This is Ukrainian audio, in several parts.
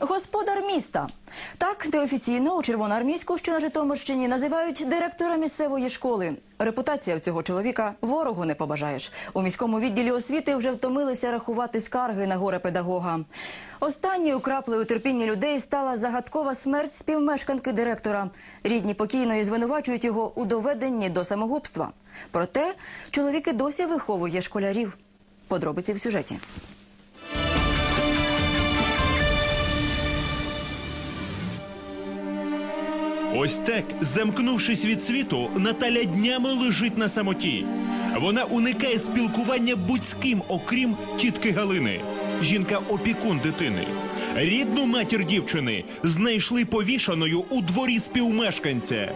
Господар міста. Так неофіційно у Червоноармійську, що на Житомирщині, називають директора місцевої школи. Репутація в цього чоловіка ворогу не побажаєш. У міському відділі освіти вже втомилися рахувати скарги на горе педагога. Останньою краплею терпіння людей стала загадкова смерть співмешканки директора. Рідні покійної звинувачують його у доведенні до самогубства. Проте чоловік і досі виховує школярів. Подробиці в сюжеті. Ось так, замкнувшись від світу, Наталя днями лежить на самоті. Вона уникає спілкування будь з ким, окрім тітки Галини. Жінка опікун дитини. Рідну матір дівчини знайшли повішаною у дворі співмешканця.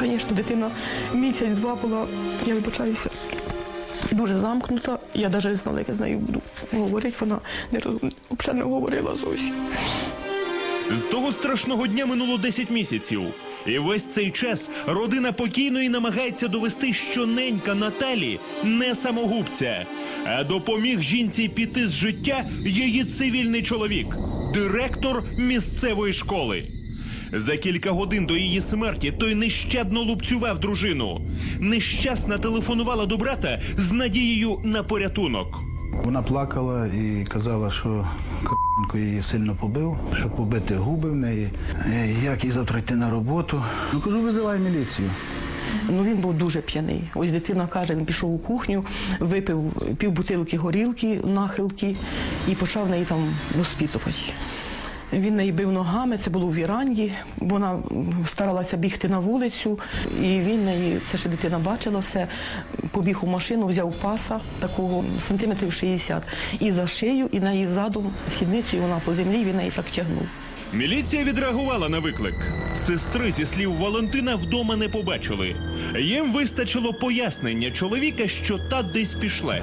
Звісно, дитина місяць-два була, я вибачаюся, дуже замкнута. Я навіть не знала, як я з нею буду говорити. Вона не, взагалі не говорила зовсім. З того страшного дня минуло 10 місяців. І весь цей час родина покійної намагається довести, що ненька Наталі не самогубця, а допоміг жінці піти з життя її цивільний чоловік, директор місцевої школи. За кілька годин до її смерті той нещадно лупцював дружину. Нещасна телефонувала до брата з надією на порятунок. Вона плакала і казала, що к***нко її сильно побив, щоб побити губи в неї. Е, Як їй завтра йти на роботу? Ну кажу, визивай міліцію. Ну він був дуже п'яний. Ось дитина каже, він пішов у кухню, випив пів бутилки горілки, нахилки і почав неї там воспитувати. Він неї бив ногами, це було в віранді. Вона старалася бігти на вулицю, і він неї, це ще дитина бачила все, побіг у машину, взяв паса такого сантиметрів 60 і за шию, і неї задом сідницею вона по землі, він неї так тягнув. Міліція відреагувала на виклик. Сестри, зі слів Валентина, вдома не побачили. Їм вистачило пояснення чоловіка, що та десь пішла.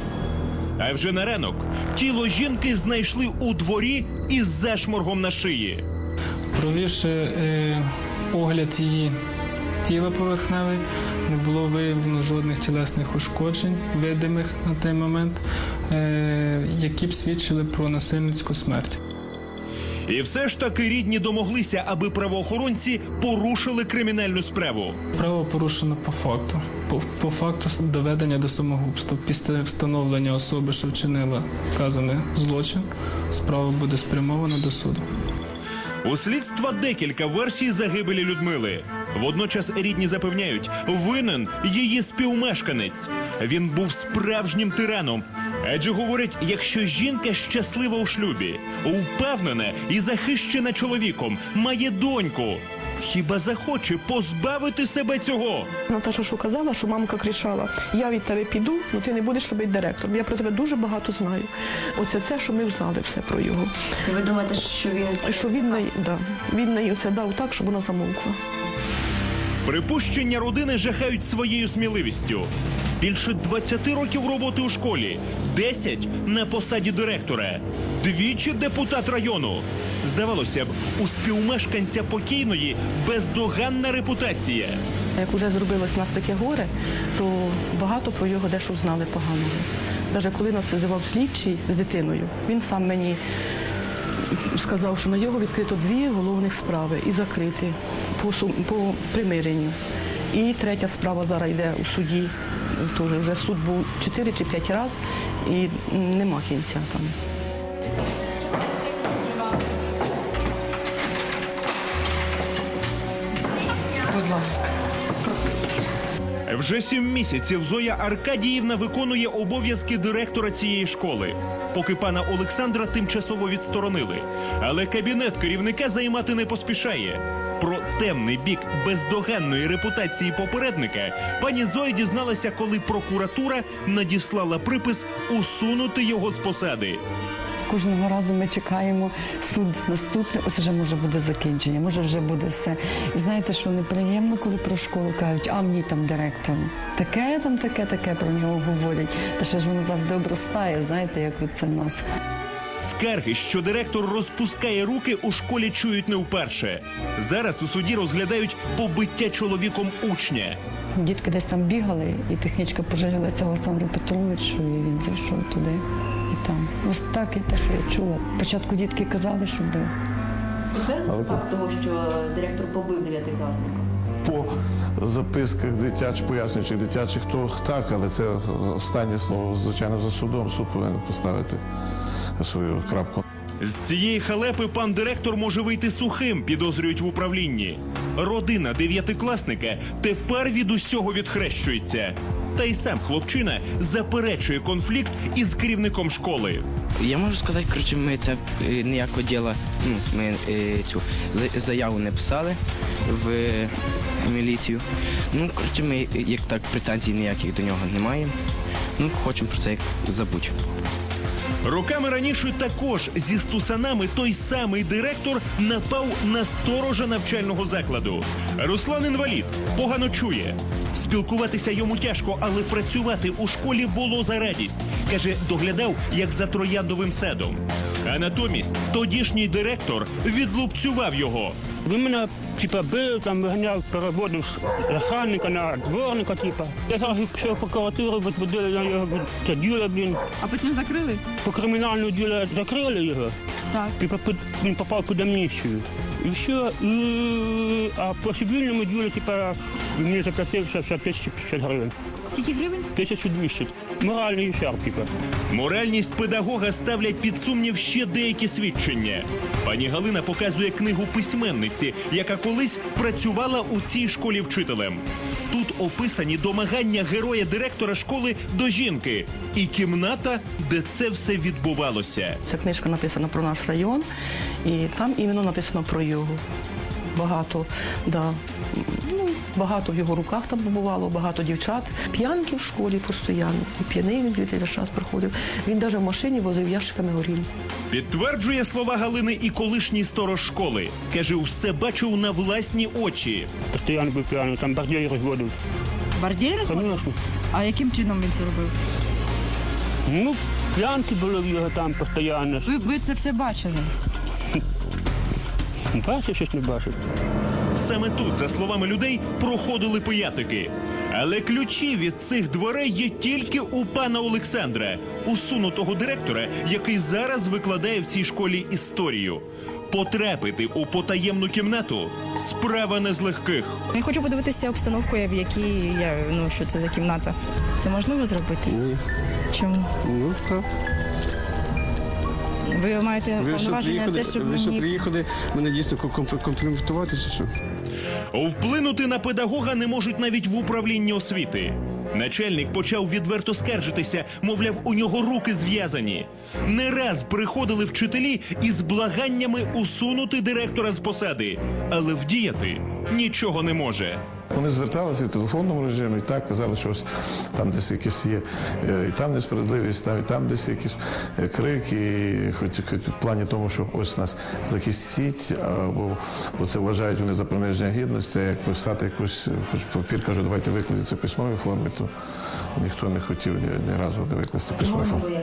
А вже на ранок тіло жінки знайшли у дворі із зашморгом на шиї. Провівши е, огляд її тіла поверхневий, не було виявлено жодних тілесних ушкоджень, видимих на той момент, е, які б свідчили про насильницьку смерть. І все ж таки рідні домоглися, аби правоохоронці порушили кримінальну справу. Право порушено по факту. По, по факту доведення до самогубства. Після встановлення особи, що вчинила вказаний злочин, справа буде спрямована до суду. У слідства декілька версій загибелі Людмили. Водночас рідні запевняють, винен її співмешканець. Він був справжнім тираном. Адже говорять, якщо жінка щаслива у шлюбі, впевнена і захищена чоловіком, має доньку. Хіба захоче позбавити себе цього? Наташа що казала, що мамка кричала: Я від тебе піду, але ти не будеш робити директором. Я про тебе дуже багато знаю. Оце це, що ми знали все про його. Ви думаєте, що він що він неї, да, він неї оце дав так, щоб вона замовкла. Припущення родини жахають своєю сміливістю. Більше 20 років роботи у школі, 10 на посаді директора, двічі депутат району. Здавалося б, у співмешканця покійної бездоганна репутація. Як вже зробилось у нас таке горе, то багато про його дещо знали поганого. Навіть коли нас визивав слідчий з дитиною, він сам мені сказав, що на його відкрито дві головних справи і закриті по, по примиренню. І третя справа зараз йде у суді. Тоже вже суд був 4 чи 5 разів і нема кінця там. Будь ласка. Вже сім місяців Зоя Аркадіївна виконує обов'язки директора цієї школи. Поки пана Олександра тимчасово відсторонили. Але кабінет керівника займати не поспішає. Про темний бік бездоганної репутації попередника пані Зоя дізналася, коли прокуратура надіслала припис усунути його з посади. Кожного разу ми чекаємо суд наступний. Ось вже може буде закінчення, може вже буде все. І знаєте, що неприємно, коли про школу кажуть, а мені там директор. Таке там, таке, таке про нього говорять. Та ще ж воно завжди обростає, знаєте, як оце в нас. Скарги, що директор розпускає руки, у школі чують не вперше. Зараз у суді розглядають побиття чоловіком учня. Дітки десь там бігали, і технічка пожалілася Олександру Петровичу, і він зайшов туди і там. Ось так і те, що я чула. Спочатку дітки казали, що бив. Підтвердиться факт того, що директор побив дев'ятикласника? По записках дитячих, пояснюючих дитячих, то так, але це останнє слово, звичайно, за судом. Суд повинен поставити свою крапку. З цієї халепи пан директор може вийти сухим, підозрюють в управлінні. Родина дев'ятикласника тепер від усього відхрещується. Та й сам хлопчина заперечує конфлікт із керівником школи. Я можу сказати, коротше, ми це е, ніякого діла, ну, ми е, цю за- заяву не писали в міліцію. Ну, коротше, ми е, як так претензій ніяких до нього не маємо. Ну, хочемо про це як забути. Роками раніше також зі стусанами той самий директор напав на сторожа навчального закладу. Руслан інвалід погано чує. Спілкуватися йому тяжко, але працювати у школі було за радість. Каже, доглядав як за трояндовим седом. А натомість тодішній директор відлупцював його. Він мене типа бив, там виганяв, переводив з охранника на дворника, типа. Я зараз пішов в прокуратуру, відбудили на його це діло, блін. А потім закрили? По кримінальному ділу закрили його. Так. Під- він попав під амністію. І все. І, а по цивільному типа, він мені заплатив ще 1050 гривень. Скільки гривень? 1200. Моральний ущерб, типа. Моральність педагога ставлять під сумнів ще деякі свідчення. Пані Галина показує книгу письменниці, яка колись працювала у цій школі вчителем. Тут описані домагання героя директора школи до жінки і кімната, де це все відбувалося. Ця книжка написана про наш район, і там іменно написано про його. Багато, да. Ну, багато в його руках там побувало, багато дівчат. П'янки в школі постійно. П'яний він звідти весь час приходив. Він навіть в машині возив ящиками горілки. Підтверджує слова Галини і колишній сторож школи. Каже, все бачив на власні очі. Постійно був п'яний, там бордєй розводив. Бардєй розводив? Звісно. А яким чином він це робив? Ну, п'янки були в його там постійно. Ви, ви це все бачили? Бачив, щось не бачив. Саме тут, за словами людей, проходили пиятики. Але ключі від цих дверей є тільки у пана Олександра, усунутого директора, який зараз викладає в цій школі історію. Потрапити у потаємну кімнату справа не з легких. Я хочу подивитися обстановку, в якій я ну що це за кімната. Це можливо зробити? Ні. Чому? Ну так. Ви маєте Ви що повноваження на те, щоб ви що мені приїхали мене дійсно комп- компліментувати чи що? Вплинути на педагога не можуть навіть в управлінні освіти. Начальник почав відверто скаржитися, мовляв, у нього руки зв'язані. Не раз приходили вчителі із благаннями усунути директора з посади, але вдіяти нічого не може. Вони зверталися в телефонному режимі і так казали, що ось там десь якісь є, е, і там несправедливість, там і там десь якісь е, крики, і хоч, хоч в плані тому, що ось нас захистіть, або бо це вважають вони за приниження гідності, а як писати якусь, е, хоч папір каже, давайте викладіть це в письмовій формі, то ніхто не хотів ні, ні разу не викласти письмовій формі.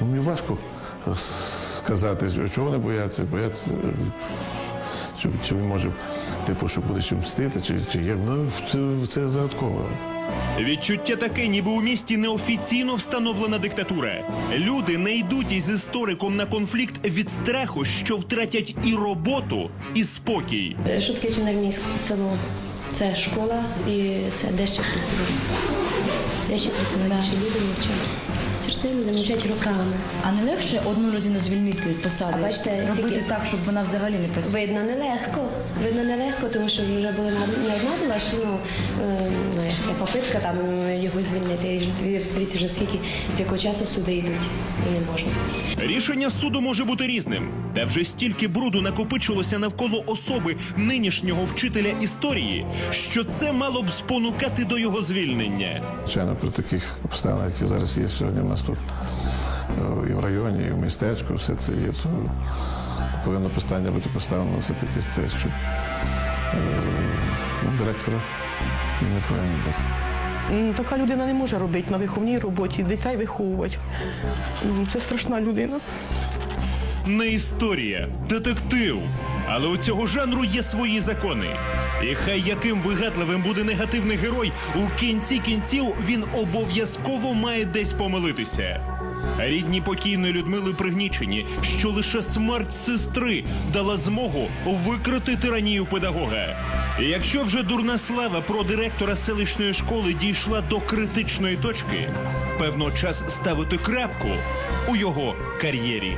Ну, мені важко сказати, чого вони бояться. Бояться, чи, чи він може, типу, що буде чим мстити, чи, чи як. Ну, це, це загадково. Відчуття таке, ніби у місті неофіційно встановлена диктатура. Люди не йдуть із істориком на конфлікт від страху, що втратять і роботу, і спокій. Що таке Чернармійськ? Це село. Це школа і це де ще працює. Де ще працює, наші люди мовчать. Люди мовчать роками. а не легше одну людину звільнити з посади, А бачите, зробити скільки- так, щоб вона взагалі не працювала. Видно нелегко. Видно нелегко, тому що вже була не одна була, що ну, е, ну як попитка там його звільнити. Дивіться вже скільки з якого часу суди йдуть. І не можна. Рішення суду може бути різним. Та вже стільки бруду накопичилося навколо особи нинішнього вчителя історії, що це мало б спонукати до його звільнення. Звичайно, при таких обставинах, які зараз є сьогодні у нас тут е, і в районі, і в містечку, все це є, то повинно питання бути поставлено все-таки це, щоб е, ну, директора не повинен бути. Така людина не може робити на виховній роботі, дітей виховувати. Це страшна людина. Не історія, детектив. Але у цього жанру є свої закони. І хай яким вигадливим буде негативний герой, у кінці кінців він обов'язково має десь помилитися. Рідні покійної Людмили пригнічені, що лише смерть сестри дала змогу викрити тиранію педагога. І якщо вже дурна слава про директора селищної школи дійшла до критичної точки, певно, час ставити крапку у його кар'єрі.